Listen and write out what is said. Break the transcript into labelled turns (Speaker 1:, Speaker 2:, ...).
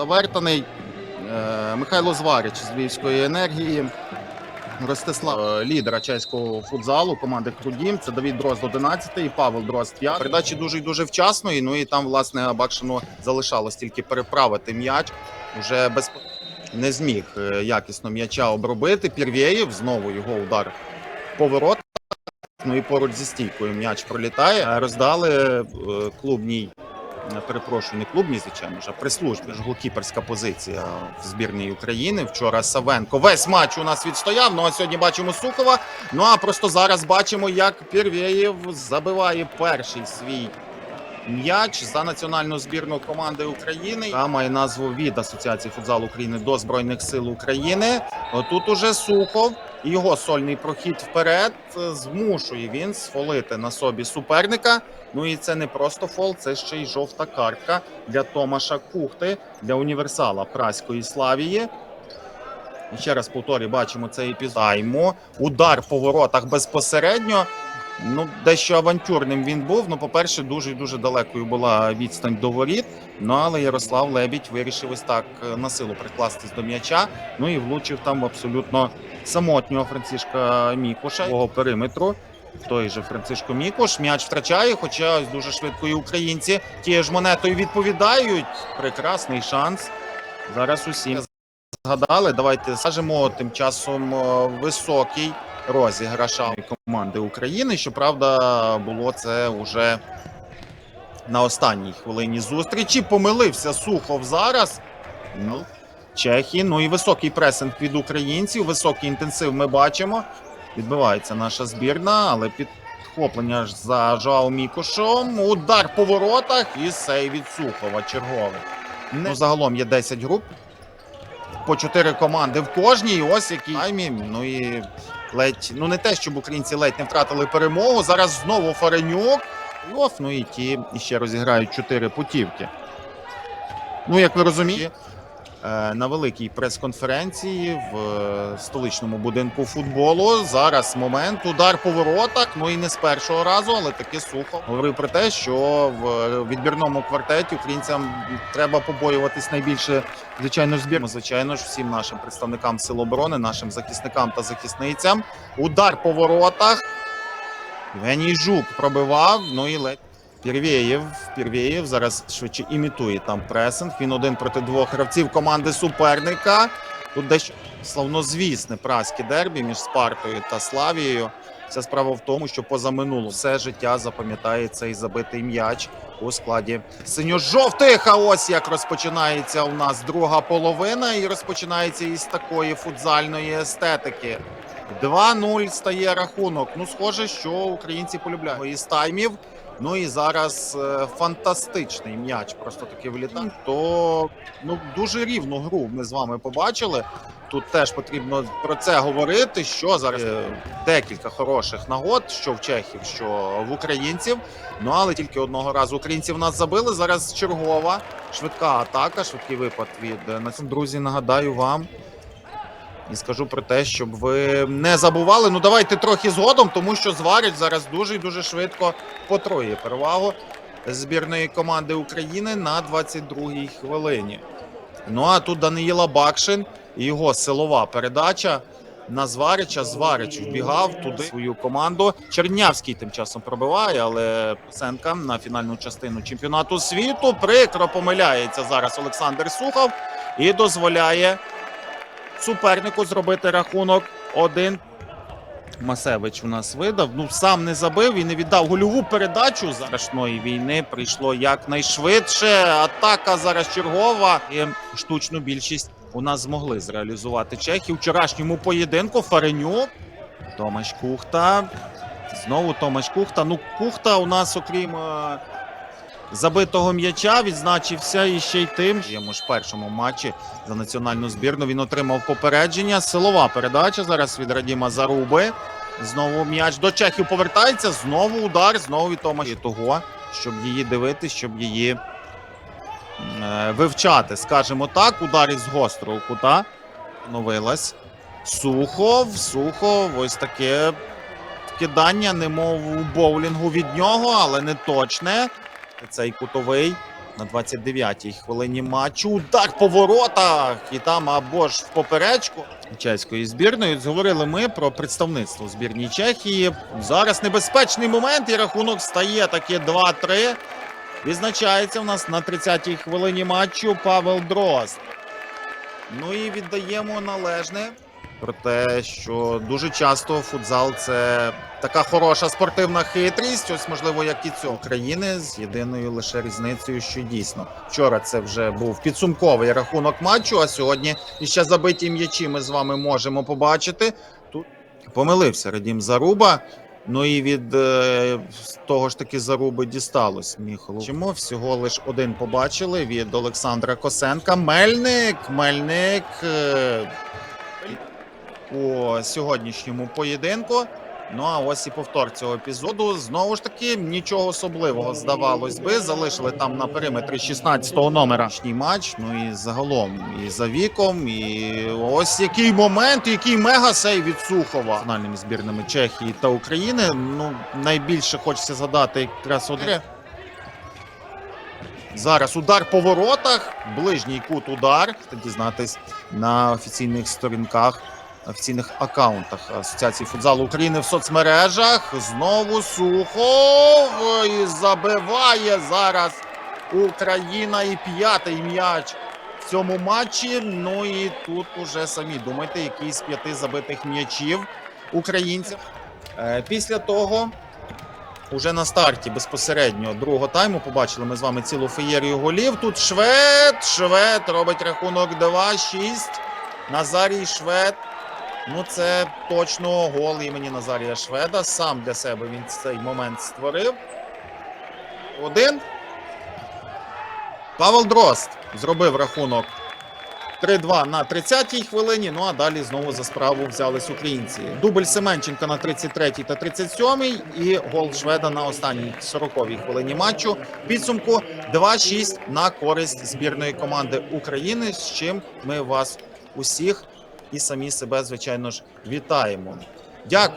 Speaker 1: Завертаний е, Михайло Зварич з Львівської енергії. Ростислав, е, лідера чеського футзалу команди Крудім. Це Давід Дрозд 11 і Павел Дрозд 5. Передачі дуже і дуже вчасної. Ну і там, власне, Бакшину залишалось тільки переправити м'яч. Уже без не зміг е, якісно м'яча обробити. Пірвєєв знову його удар поворот. Ну і поруч зі стійкою м'яч пролітає. Роздали клубній. Е, Перепрошую, не клубній, звичайно а при службі ж голкіперська позиція в збірній України. Вчора Савенко весь матч у нас відстояв. Ну а сьогодні бачимо Сухова. Ну а просто зараз бачимо, як Пірвєєв забиває перший свій м'яч за національну збірну команди України. Та має назву від Асоціації футзалу України до Збройних сил України. Тут уже Сухов його сольний прохід вперед змушує він сфолити на собі суперника. Ну і це не просто фол, це ще й жовта картка для Томаша Кухти для універсала Праської Славії. Ще раз повторюю, бачимо цей епізод. Аймо. Удар по воротах безпосередньо. Ну, дещо авантюрним він був. Ну, по-перше, дуже дуже далекою була відстань до воріт. Ну, але Ярослав Лебідь вирішив ось так е, на силу прикластись до м'яча. Ну і влучив там абсолютно самотнього Францишка Мікуша свого периметру. Той же Францишко Мікуш м'яч втрачає, хоча ось дуже швидко і українці тією ж монетою відповідають. Прекрасний шанс. Зараз усі згадали. Давайте скажемо тим часом е, високий розіграш команди України. Щоправда, було це уже на останній хвилині зустрічі. Помилився Сухов зараз. Ну, Чехії. Ну і високий пресинг від українців. Високий інтенсив ми бачимо. Відбивається наша збірна, але підхоплення ж за Жоао Мікошом. Удар по воротах і сей від Сухова. Черговий. Ну, загалом є 10 груп. По 4 команди в кожній. Ось які таймі. Ну і ледь, ну не те, щоб українці ледь не втратили перемогу. Зараз знову Фаренюк. Оф, ну і ті ще розіграють 4 путівки. Ну, як ви розумієте, е, на великій прес-конференції в е, столичному будинку футболу. Зараз момент, удар по воротах. Ну і не з першого разу, але таки сухо. Говорив про те, що в е, відбірному квартеті українцям треба побоюватись найбільше, звичайно ж. Звичайно ж, всім нашим представникам сил оборони, нашим захисникам та захисницям. Удар по воротах. Євгеній Жук пробивав, ну і ледь. Пірвєєв, Пірвєєв зараз швидше імітує там пресинг. Він один проти двох гравців команди суперника. Тут дещо славнозвісне праське дербі між Спартою та Славією. Вся справа в тому, що позаминуло все життя запам'ятає цей забитий м'яч у складі синьо-жовтих. А ось як розпочинається у нас друга половина, і розпочинається із такої футзальної естетики. 2-0 стає рахунок. Ну, схоже, що українці полюбляють із таймів. Ну і зараз е, фантастичний м'яч просто таки влітає. То ну дуже рівну гру ми з вами побачили. Тут теж потрібно про це говорити. Що зараз е, декілька хороших нагод, що в чехів, що в українців. Ну але тільки одного разу українці нас забили. Зараз чергова швидка атака, швидкий випад від е, на друзі. Нагадаю вам. І скажу про те, щоб ви не забували. Ну давайте трохи згодом, тому що зварять зараз дуже і дуже швидко потроє перевагу збірної команди України на 22-й хвилині. Ну а тут Даниїла Бакшин і його силова передача на Зварича. Зварич вбігав туди свою команду. Чернявський тим часом пробиває, але Сенка на фінальну частину чемпіонату світу прикро помиляється зараз Олександр Сухов і дозволяє супернику зробити рахунок один. Масевич у нас видав. Ну сам не забив і не віддав гольову передачу страшної війни. Прийшло якнайшвидше. Атака зараз чергова. І штучну більшість у нас змогли зреалізувати чехи. Вчорашньому поєдинку Фаренюк. Томаш Кухта. Знову Томаш Кухта. Ну, Кухта у нас, окрім е, забитого м'яча, відзначився і ще й тим. Йому ж першому матчі за національну збірну він отримав попередження. Силова передача зараз від Радіма Заруби. Знову м'яч до Чехів повертається. Знову удар, знову від Томаші того, щоб її дивитись, щоб її е, вивчати. Скажімо так, удар із гострого кута. Новилась. Сухов, Сухов, ось таке кидання, немов у боулінгу від нього, але не точне. Цей кутовий на 29-й хвилині матчу. Удар по воротах! І там або ж в поперечку чеської збірної. Говорили ми про представництво збірній Чехії. Зараз небезпечний момент, і рахунок стає таки 2-3. Відзначається в нас на 30-й хвилині матчу Павел Дрозд. Ну і віддаємо належне про те, що дуже часто футзал це така хороша спортивна хитрість. Ось можливо, як і цього країни з єдиною лише різницею, що дійсно вчора це вже був підсумковий рахунок матчу. А сьогодні іще забиті м'ячі ми з вами можемо побачити. Тут помилився Радім Заруба. Ну і від е, того ж таки заруби дісталось Міхалу. Чому всього лиш один побачили від Олександра Косенка. Мельник, Мельник е, у сьогоднішньому поєдинку. Ну а ось і повтор цього епізоду. Знову ж таки, нічого особливого здавалось би. Залишили там на периметрі 16-го номера матч. Ну і загалом, і за віком, і ось який момент, який мега-сей від Сухова національними збірними Чехії та України. Ну найбільше хочеться згадати якраз один. Зараз удар по воротах, ближній кут удар. Дізнатись на офіційних сторінках, офіційних акаунтах Асоціації футзалу України в соцмережах. Знову Сухов і забиває зараз Україна і п'ятий м'яч в цьому матчі. Ну і тут уже самі думайте, який з п'яти забитих м'ячів українців. Е, Після того Уже на старті безпосередньо другого тайму побачили ми з вами цілу феєрію голів. Тут Швед, Швед робить рахунок 2-6. Назарій Швед. Ну, це точно гол імені Назарія Шведа. Сам для себе він цей момент створив. Один. Павел Дрозд зробив рахунок 3-2 на 30-й хвилині. Ну а далі знову за справу взялись українці. Дубль Семенченка на 33-й та 37-й і гол Шведа на останній 40-й хвилині матчу. Підсумку 2-6 на користь збірної команди України. З чим ми вас усіх і самі себе, звичайно ж, вітаємо. Дякую.